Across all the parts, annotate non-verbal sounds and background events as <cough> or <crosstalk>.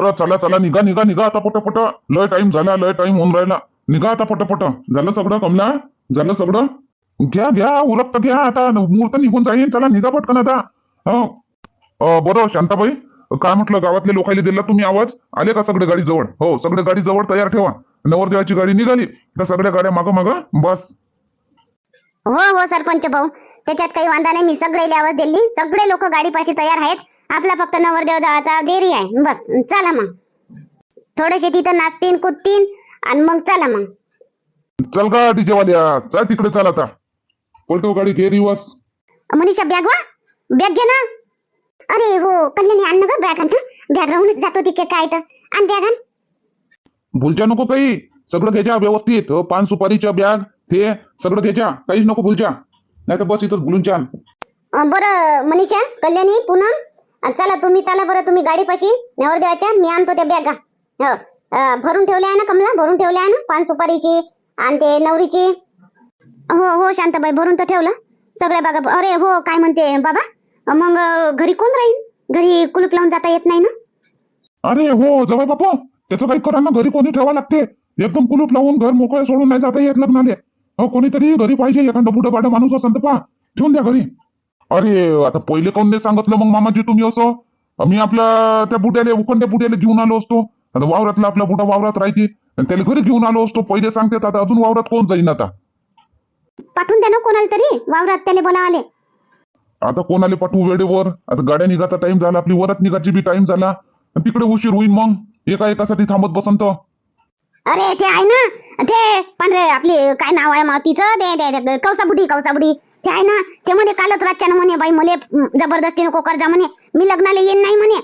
बरं चला चला निघा निघा निघा आता पटपट लय टाइम झाला लय टाइम होऊन राहिला. निघा आता पटपट झालं सगळं कमला? झालं सगळं? घ्या घ्या उरक तर घ्या आता. मुहूर्त निघून जाईल चला निघा पटकन आता. हो. बरं शांताबाई. काय म्हटलं? गावातल्या लोकांनी दिला तुम्ही आवाज? आले का सगळे गाडी जवळ? हो सगळे गाडी जवळ तयार ठेवा. नवरदेवाची गाडी निघाली. का सगळ्या गाड्या मागं मागं. बस. हो हो सरपंच भाऊ. त्याच्यात काही वांधा नाही. मी सगळे आवाज दिली. सगळे लोक गाडीपाशी तयार आहेत. आपला फक्त नवरदेव जायचा देरी आहे. बस चला मग. थोडेसे तिथं नाचतीन कुदतीन आणि मग चला मग. चल का डीजेवाल्या. चल तिकडे चल आता. पलटो गाडी घे रिवर्स. मनीषा बॅग वा बॅग घे ना. अरे हो कल्याणी आण ना बॅग आण. बॅग राहूनच जातो तिथे काय तर. आण बॅग आण. भुलच्या नको काही. सगळं घ्यायच्या व्यवस्थित. हो, पान सुपारीच्या बॅग ते सगळं घ्यायच्या. काहीच नको भुलच्या. नाही तर बस इथंच भुलून छान अं, बरं मनीषा कल्याणी पूनम. अं, चला तुम्ही चला बरं तुम्ही गाडीपाशी. नवरदेवाच्या मी आणतो त्या बॅगा हो. अं, भरून ठेवल्या आहे ना कमला? भरून ठेवल्या आहे ना? पान सुपारीची आणि ते नवरीची? हो हो शांताबाई भरून तर ठेवलं. सगळ्या बागा अरे हो काय म्हणते बाबा? अं, मग अं, घरी कोण राहील? घरी कुलूप लावून जाता येत नाही ना? अरे हो जवळ बापा. त्याचं काही करा ना घरी कोणी ठेवा लागते. एकदम कुलूप लावून घर मोकळे सोडून नाही जाता येत लग्नाले. हो कोणीतरी घरी पाहिजे एखादा बुडा बाडा माणूस असेल तर पहा. ठेवून द्या घरी. अरे आता पहिले कोण नाही सांगितलं मग मामाजी तुम्ही असं? मी आपल्या त्या बुड्याले उखंड्या बुड्याला घेऊन आलो असतो. आता वावरातला आपला बुडा वावरात राहायची आणि त्याला घरी घेऊन आलो असतो. पहिले सांगते आता अजून वावरात कोण जाईन आता? पाठवून द्या ना कोणाला तरी. वावरात त्याला बोलावाले. आता कोणाला पाठवू वेळेवर? आता गाड्या निघाचा टाइम झाला आपली वरात निघाची बी टाइम झाला. तिकडे उशीर होईल मग. एका एकासाठी थांबत बसंत अरे ते आहे ना? ते पांढरे आपली काय नाव आहे मावतीचं ते ते- कौसाबुडी कौसाबुडी ते आहे ना? ते म्हणे कालच रातच्यानं म्हणे बाई मले जबरदस्ती नको कर्जा म्हणे. मी लग्नाला येईन नाही म्हणे.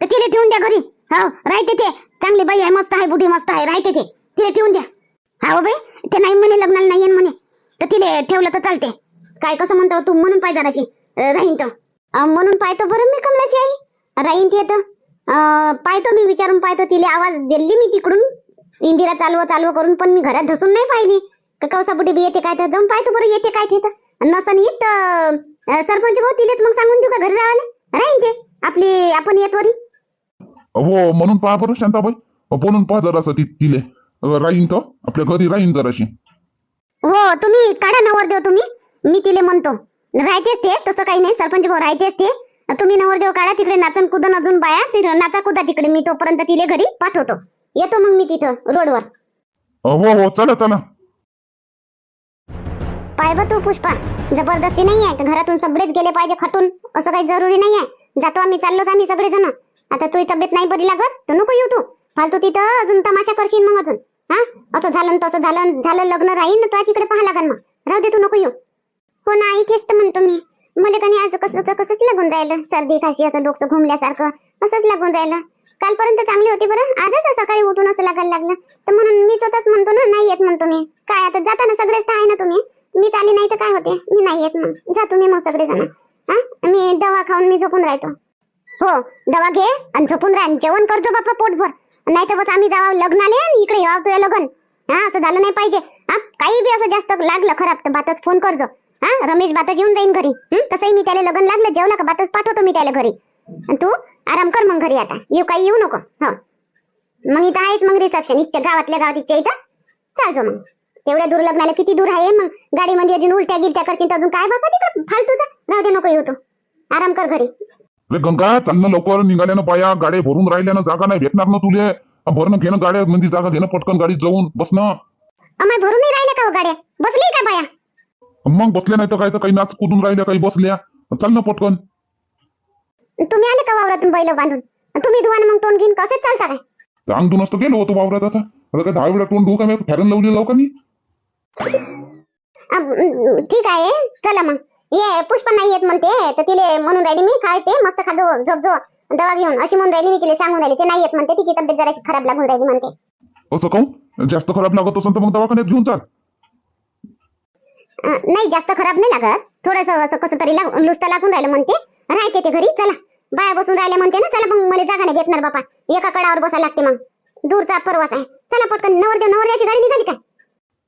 तर तिथे ठेवून द्या घरी. हो राहते ते. चांगली बाई आहे मस्त आहे बुढी मस्त आहे राहते ते. तिथे ठेवून द्या. हा हो बाई ते नाही म्हणे लग्नाला नाही येईन म्हणे. तर तिले ठेवलं तर चालते. काय कसं म्हणतो तू? म्हणून पाहिजे जराशी. राहीन तर. म्हणून पाहतो बरं मी कमलाची आई. राहीन ते तर. पाहतो मी विचारून पाहतो. तिला आवाज दिली मी तिकडून. इंदिरा चालव चालव करून पण मी घरात धसून नाही पाहिली. का कौसापुटी बी येते काय तर? जाऊन पाहतो बरं येते काय ते तर नसन येत सरपंच भाऊ तिलेच मग सांगून देऊ का घरी राहायला? राहीन ते. आपली आपण येत वरी हो म्हणून पहा बरं शांताबाई. बोलून पहा जरासं ती तिले. राहीन तर आपल्या घरी राहीन जराशी. हो तुम्ही काढा नवरदेव तुम्ही. मी तिले म्हणतो. राहतेच ते तसं काही नाही. सरपंच भाऊ राहतेच ते. तुम्ही नवरदेव काढा तिकडे नाचन कुदन अजून बाया तिथं नाचा कुदा तिकडे. मी तोपर्यंत तिले घरी पाठवतो. येतो मग मी तिथं रोडवर. हो हो चला चला. पाय बा तू पुष्पा. जबरदस्ती नाही आहे घरातून सगळेच गेले पाहिजे खटून? असं काही जरुरी नाही आहे जातो आम्ही चाललोच आम्ही सगळेजण. आता तुझी तब्येत नाही बरी लागत तर नको येऊ तू. फालतू तिथं अजून तमाशा करशील मग अजून हा? असं झालं तसं झालं झालं लग्न राहील ना तुझ्या इकडे पाहा लागन मग. राहू दे तू नको येऊ. हो ना इथेच तर म्हणतो मी. मला कधी आज कसं कसंच लागून राहिलं? सर्दी खाशी असं डोकं घुमल्यासारखं. असंच लागून राहिलं. कालपर्यंत चांगली होती बरं. आजच सकाळी उठून असं लागायला लागलं. तर म्हणून मी स्वतःच म्हणतो ना नाही येत म्हणतो मी काय आता जाताना सगळेच तर आहे ना तुम्ही. मी चाली नाही तर काय होते? मी नाही येत मग जा तुम्ही मग सगळेजण. हा? मी दवा खाऊन मी झोपून राहतो. हो दवा घे आणि झोपून राहा जेवण करतो बाप्पा पोटभर. नाही तर बस आम्ही जावा लग्नाले आणि इकडे यावं तुझ्या लग्न. हा असं झालं नाही पाहिजे. हा काही बी असं जास्त लागलं खराब तर बातच फोन करजो. हा रमेश बातच येऊन जाईन घरी. तसंही मी त्याला लग्न लागलं जेवला का बातच पाठवतो मी त्याला घरी. तू? आराम कर मग घरी आता. येऊ काही येऊ नको. हो. मग इथं आहेच मग रिसेप्शन इथच्या गावातल्या गावात इथच्या इथं. चालतो मग. तेवढ्या दूर लग्नाला किती दूर आहे मग? गाडीमध्ये अजून उलट्या गिलट्या करतील अजून काय बाबा तिकडं? फालतूचा. राहू दे नको येऊ तू. आराम कर घरी. गंगा चालणं लवकर निघाल्यानं बाया गाड्या भरून राहिल्यानं जागा नाही भेटणार ना तुले. भरणं घेणं गाड्या म्हणजे जागा घेणं पटकन गाडीत जाऊन बसणं अमाय भरून नाही राहिल्या का हो गाड्या? बसली का बाया? मग बसल्या नाही तर काय तर काही नाच कुदून राहिल्या काही बसल्या. चाल ना पटकन. तुम्ही आले का वावरातून बैल बांधून? तुम्ही धुवान मग तोंड घेऊन कसे चालता काय? तर अंग नसतं गेलो होतो वावरात आता. आता काय दहा वेळा तोंड धुऊ का मी? फॅरन लावली लाव का मी? ठीक आहे. चला मग. ये पुष्प नाही येत म्हणते. तर तिले म्हणून राहिली मी. काय ते मस्त खाजो झोप झो दवा घेऊन. अशी म्हणून राहिली मी तिला सांगून राहिली. ते नाही येत म्हणते. तिची तब्येत जराशी खराब लागून राहिली म्हणते. असं काहून? जास्त खराब लागत असेल तर मग दवाखान्यात घेऊन चाल. अं, नाही जास्त खराब नाही लागत. थोडस असं कसं तरी लाग लुस्ता लागून राहिलं म्हणते. राहते ते घरी चला. बाया बसून राहिल्या म्हणते ना चला मग मला जागा नाही भेटणार बापा. एका कडावर बसायला लागते मग. दूरचा प्रवास आहे. चला पटकन नवरदेव नवरदेवाची गाडी निघाली का?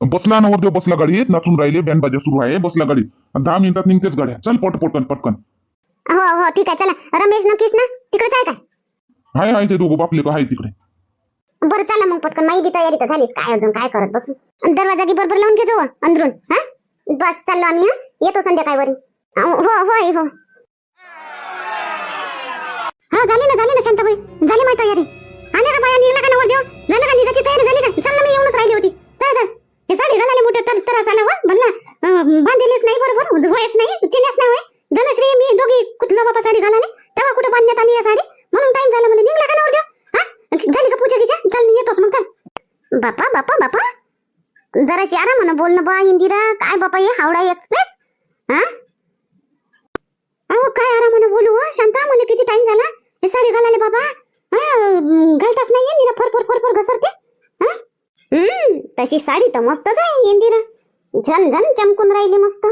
बसला नवरदेव बसला गाडीत नाचून राहिले बँड बाजा सुरू आहे. बसला गाडी. दहा मिनिटात निघतेच गाड्या. चल पट पटकन पटकन. हो हो ठीक आहे चला. रमेश नक्कीच ना तिकडेच आहे काय हाय हाय ते दोघं बापले का हाय तिकडे. बरं चला मग पटकन. माई बी तयारी तर झालीच. काय अजून काय करत बसू? दरवाजा गी बरोबर लावून घे जो अंदरून हा? बस चाललो आम्ही हा? येतो संध्याकाळवरी. हो होय हो. हा झाली ना झाली ना शांताबाई. झाली माझी तयारी. आल्या का बाया निघला का नवर देव झालं का निघाची तयारी झाली का? चल ना मी येऊनच राहिली होती. चल चल. हे साडी घालायला मोठे तर त्रास आला वा भल्ला अं, बांधलेलीच नाही बरोबर? होयच नाही चिन्याच नाही होय? धनश्री मी दोघी कुठलं बाबा साडी घालाले? तेव्हा कुठे बांधण्यात आली या साडी? म्हणून टाइम झाला म्हणजे निघला का नवर देव हा? झाली का पूजा गिजा? चल मी येतोच मग चल. बापा बापा बापा. जरा आराम म्हणा ना बा इंदिरा. काय बापा हे हावडा एक्सप्रेस हा? अहो काय आराम म्हणा बोलू शांता मला किती टाइम झाला? हे साडी घालाले बाबा. हा अं, घालताच नाहीये निरा फर फर फर फर घसरते. हा? तशी साडी तर मस्तच आहे इंदिरा. झन झन चमकून राहिली मस्त.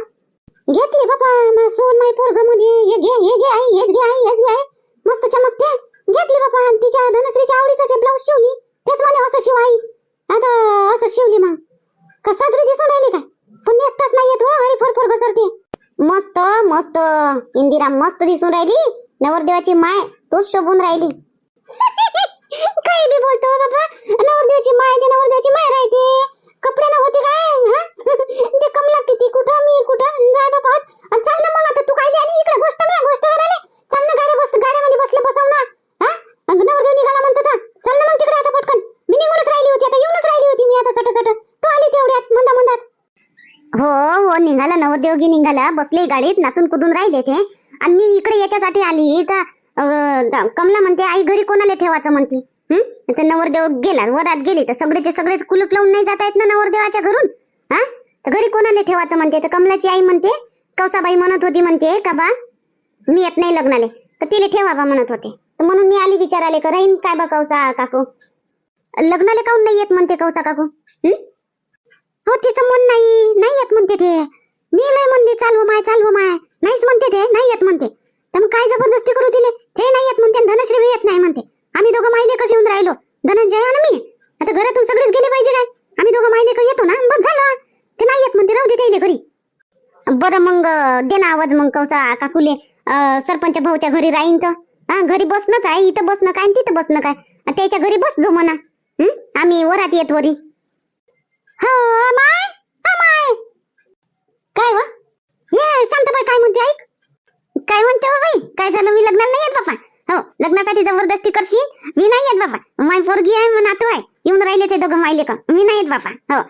घेतली बाबा मा सोन माय पोरगमध्ये हे घे हे घे आई हेच घे आई हेच घे आई. मस्त चमकते. घेतली बाबा तिच्या धनश्रीच्या आवडीचं ब्लाऊज शिवली तेच म्हणे असं शिव आई. आता असं शिवली मग. कसा तरी दिसून राहिली काय? पण नेसताच नाही येत हो आणि फरफर घसरते. मस्त मस्त. इंदिरा मस्त दिसून राहिली. नवरदेवाची माय. तोच शोभून राहिली. <laughs> काही बी बोलतो हो बाबा. नवरदेवाची माय दे नवरदेवाची माय राहते. कपडे नव्हते काय? <laughs> ते कमला किती कुठं? मी कुठं? जाय बाबा चल ना मग आता. तू काय आली इकडे? गोष्ट मी गोष्ट करायला चल ना गाड्या बस गाड्यामध्ये बसलं बसव ना हा नवरदेव निघाला म्हणतो तर चल ना मग तिकडे आता पटकन. मी निघूनच राहिली होती आता येऊनच राहिली होती मी आता सट सट. तू आली तेवढ्यात मंदा मंदात. हो हो निघाला नवरदेवगी निघाला. बसले गाडीत नाचून कुदून राहिले ते. आणि मी इकडे याच्यासाठी आली. का कमला म्हणते आई घरी कोणाला ठेवायचं? म्हणते. तर नवरदेव गेला वरात गेली. तर सगळेचे सगळेच कुलूप लावून नाही जाता येत ना नवरदेवाच्या घरून? हा? तर घरी कोणाला ठेवायचं म्हणते? तर कमलाची आई म्हणते कौसाबाई म्हणत होती म्हणते का बा? मी येत नाही लग्नाले. तर तिला ठेवा बा म्हणत होते. तर म्हणून मी आली विचाराले का राहीन काय बा कौसा काकू? लग्नाला काऊन नाही येत? म्हणते कौसा काकू. हो तिचं मन नाही नाही येत म्हणते ते. मी लय म्हणली चालव माय चालव माय. नाहीच म्हणते ते. नाही येत म्हणते. तर मग काय जबरदस्ती करू तिने? ते नाही येत म्हणते धनश्री बी येत नाही म्हणते. आम्ही दोघं मायले कशी येऊन राहिलो? धनंजय आणि मी. आता घरातून सगळेच गेले पाहिजे काय? आम्ही दोघं मायले येतो ना? बस झालं. ते नाही येत म्हणते राहू दे घरी. बरं मग दे ना आवाज मग कौसा काकुले. सरपंच भाऊच्या घरी राहीन तर. हा घरी बसणंच आहे इथं बसणं काय तिथं बसणं काय? त्याच्या घरी बस जो म्हणा. आम्ही वरात येत वरी. हो माय हा माय. काय वा? हे शांतबाई काय म्हणते ऐक. काय म्हणते हो बाई? काय झालं? मी लग्नाला नाही येत बापा. हो लग्नासाठी जबरदस्ती करशील? मी नाही येत बापा. माय पोरगी आहे मग नातू आहे. येऊन राहिले ते दोघं मायले का? मी नाही येत बापा. हो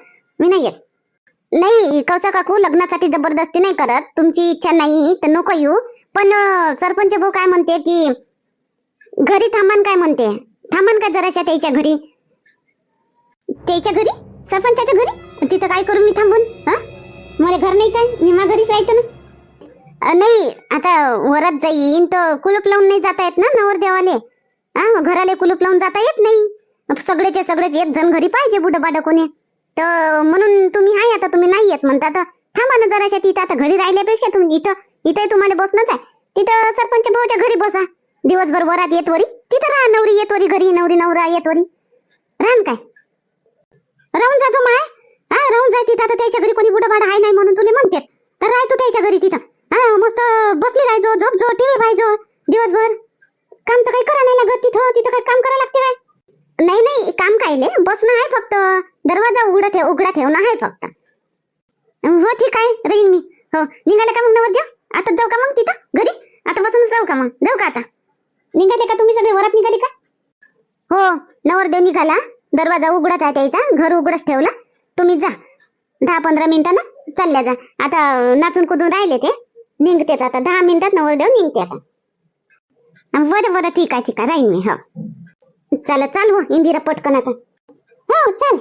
मी नाही येत. नाही कौसा काकू लग्नासाठी जबरदस्ती नाही करत. तुमची इच्छा नाही तर नको येऊ. पण सरपंच भाऊ काय म्हणते की घरी थांबान काय म्हणते? थांबन का जराशा त्याच्या घरी? त्याच्या घरी? सरपंचाच्या घरी? तिथं काय करू मी थांबून? हा? मला घर नाही काय? मी मा घरीच राहतो ना. नाही आता वरात जाईन तर कुलूप लावून नाही जाता येत ना नवरदेवाले हा घराले कुलूप लावून जाता येत नाही. सगळेचे सगळेच एक जण घरी पाहिजे बुड बाड कोणी तर म्हणून तुम्ही आहे आता तुम्ही नाही येत म्हणता तर. थांबा ना जराशा तिथं आता घरी राहिल्यापेक्षा तुम्ही इथं इथं तुम्हाला बसणंच आहे. तिथं सरपंच भाऊच्या घरी बसा. दिवसभर वरात येत वरी. तिथं राहा नवरी येत वरी घरी नवरी नवरा येत वरी. राहन काय? राहून जा जो माय. हा राहून जाय तिथं आता त्याच्या घरी कोणी बुडबाड आहे नाही म्हणून तुला म्हणते तर राह तू त्याच्या घरी तिथं. झोप झोप जो टीव्ही पाहिजो दिवसभर. काम तर काही करा नाही लागत तिथं तिथं काही काम करावं लागते काय? नाही नाही काम ले बसणं आहे फक्त. दरवाजा उघडा ठेव उघडा ठेवणं आहे फक्त. हो ठीक आहे राहीन मी. हो निघाले का मग नवद्य आता जाऊ का मग तिथं घरी? आता बसून जाऊ का मग? जाऊ का आता? निघाले का तुम्ही सगळे? वरात निघाले का? हो नवरदेव निघाला. दरवाजा उघडाच आहे त्याचा घर उघडच ठेवला. तुम्ही जा. दहा पंधरा मिनिटानं चालल्या जा. आता नाचून कुदून राहिले ते. निघतेच आता. दहा मिनिटात नवरदेव निघते आता. बरं बरं ठीक आहे ठीक आहे. राहीन मी हो. चला चाल हो इंदिरा पटकन आता. हो चाल.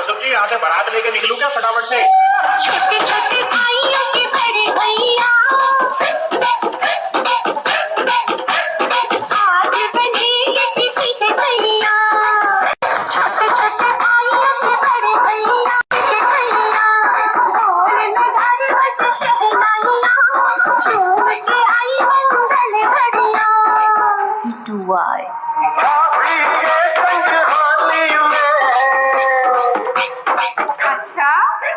सरस्वती यहाँ से बारात लेके निकलू क्या फटाफट से? छोटी छोटी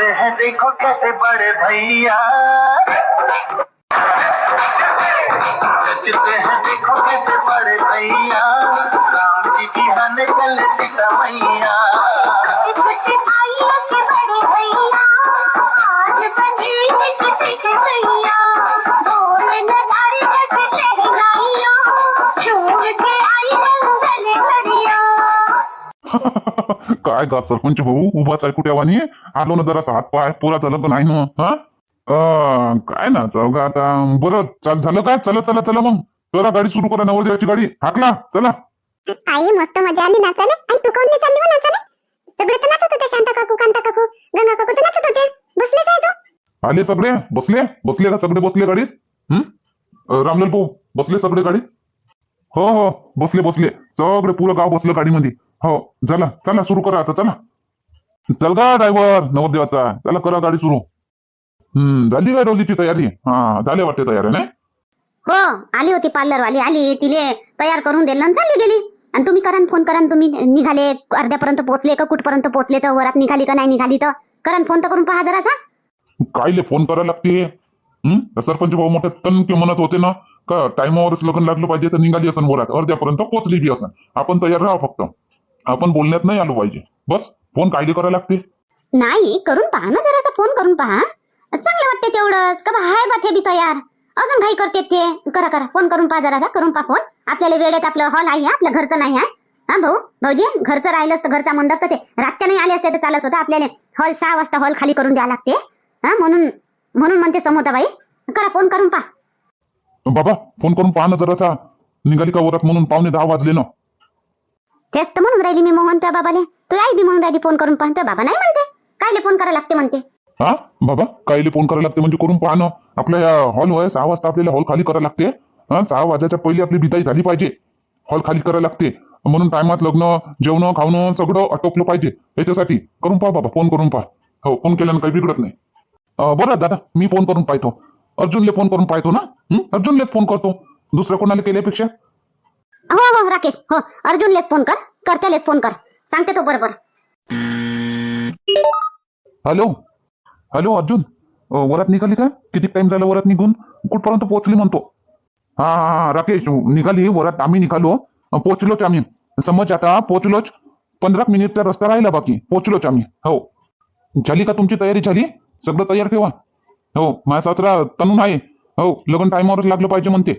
जचते हैं देखो कैसे बड़े भैया। जचते हैं देखो कैसे बड़े भैया। राम जी की हन चले सीता मैया आज बनी काय गा सरपंच भाऊ उभाच आहे कुठे आलो ना जरा हात पाय पुरा झालं का नाही ना. हा? अं, काय ना चौघा आता. बरं चाल झालं काय? चला चला चला मग. करा गाडी सुरू करा नवरदेवाची गाडी. हाकला चला. आई मस्त मजा आली नाचायला आणि तू काऊन नाही चालली हो नाचायला सगळे तर नाचत होते शांता काकू कांता काकू. गंगा काकू तर नाचत होते. बसलेच आहे तू. आले सगळे? बसले? बसले का सगळे बसले गाडीत? हं? अं, रामलाल भाऊ बसले सगळे गाडीत? हो हो बसले बसले. सगळे पुरं गाव बसलं गाडीमध्ये. हो चला चला सुरू करा आता चला. चल का ड्रायव्हर नवरदेवाचा चला करा गाडी सुरू. हम्म झाली काय रोजीची तयारी? हा झाले वाटते तयारी नाही? हो आली होती पार्लर वाली आली तिले तयार करून दिलं आणि चालली गेली. आणि तुम्ही करा न फोन करा न तुम्ही. निघाले अर्ध्यापर्यंत पोहोचले का कुठपर्यंत पोहोचले तर वरात निघाली का नाही निघाली तर? करा न फोन तर करून पहा जरासा. कायले फोन करायला लागते? हं? त्या सरपंच भाऊ मोठे तनके म्हणत होते ना का टायमावरच लग्न लागलं पाहिजे तर निघाली असन वरात अर्ध्यापर्यंत पोहोचली बी असन. आपण तयार राहा फक्त. आपण बोलण्यात नाही आलो पाहिजे. बस फोन कायले करायला लागते नाही करून पहा ना जरासा फोन करून पहा. चांगलं वाटते तेवढंच. का बा हाय बा ते बी तयार. अजून घाई करते ते? करा करा. फोन करून पहा जरासा. करून पहा फोन आपल्याला वेळेत आपलं हॉल आहे आपलं घरचं नाही आहे. हा भाऊ भाऊजी घरचं राहिलं तर घरचा मंडप तर ते रातच्या नाही आले असते तर चालत होतं. आपल्याला हॉल सहा वाजता हॉल खाली करून द्यावं लागते. हा म्हणून म्हणून म्हणते समोताबाई करा फोन करून पहा. बाबा फोन करून पहा ना जरासा. निघाली का वरात म्हणून? पावणे दहा वाजले ना. तेच तर म्हणून राहिली मी मोहन त्या बाबाले. तू आई बी म्हणून राहिली फोन करून पाहतो बाबा नाही म्हणते. कायले फोन करायला लागते म्हणते. हा? बाबा कायले फोन करायला लागते म्हणजे करून पहा ना आपल्या या हॉल वय सहा वाजता आपल्याला हॉल खाली करायला लागते. हा? सहा वाजायच्या पहिली आपली बिदाई झाली पाहिजे. हॉल खाली करायला लागते. म्हणून टायमात लग्न जेवण खावणं सगळं आटोपलं पाहिजे. याच्यासाठी. करून पहा बाबा फोन करून पहा. हो फोन केल्यानं काही बिघडत नाही. अं, बरं दादा मी फोन करून पाहतो. अर्जुनले फोन करून पाहतो ना? हं? अर्जुनले फोन करतो. दुसऱ्या कोणाला केल्यापेक्षा? हो हो राकेश हो. अर्जुनलेच फोन कर. करतेलेच फोन कर. सांगते तो बरोबर. हॅलो? हॅलो अर्जुन? वरात निघाली का? किती टाइम झाला वरात निघून? कुठपर्यंत पोहोचली म्हणतो? हा हा हा, राकेश निघाली. वरात आम्ही निघालो. अं, पोहोचलोच आम्ही. समज आता पोहोचलोच. पंधरा मिनिटचा रस्ता राहिला बाकी. पोहोचलोच आम्ही. हो. झाली का तुमची तयारी? झाली? सगळं तयार ठेवा. हो माझा सासरा तनून आहे. हो लग्न टायमावरच लागलं पाहिजे म्हणते.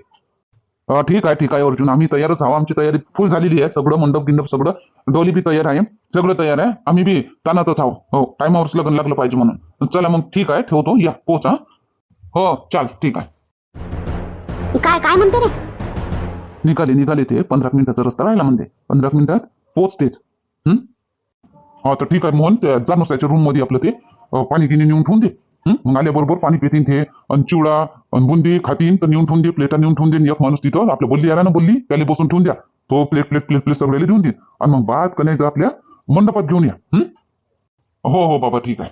ठीक आहे ठीक आहे अर्जुन. आम्ही तयारच आहो आमची तयारी फुल झालेली आहे. सगळं मंडप गिंडप सगळं. डोली बी तयार आहे. सगळं तयार आहे. आम्ही बी तानातच आहो हो टायमावरच लग्न लागलं पाहिजे म्हणून. चला मग ठीक आहे ठेवतो. या पोच हा. हो चाल ठीक आहे. काय काय म्हणते रे? निघाले निघाले ते. पंधरा मिनिटाचा रस्ता राहिला म्हणते. पंधरा मिनिटात पोचतेच हं? हा तर ठीक आहे मोहन. जाणूस त्याच्या रूममध्ये आपलं ते पाणी गिनी नेऊन ठेवून दे? मग आल्याबरोबर पाणी पितीन ते. आणि चिवडा आणि बुंदी खातीन तर नेऊन ठेवून दे प्लेटा नेऊन ठेवून दे एक माणूस तिथं आपल्या बोलली आला ना बोलली त्याला बसून ठेवून द्या. तो प्लेट प्लेट प्लेट प्लेट सगळ्याला देऊन दे आणि मग बाद कनेक्ट आपल्या मंडपात घेऊन या. हो हो बाबा ठीक आहे.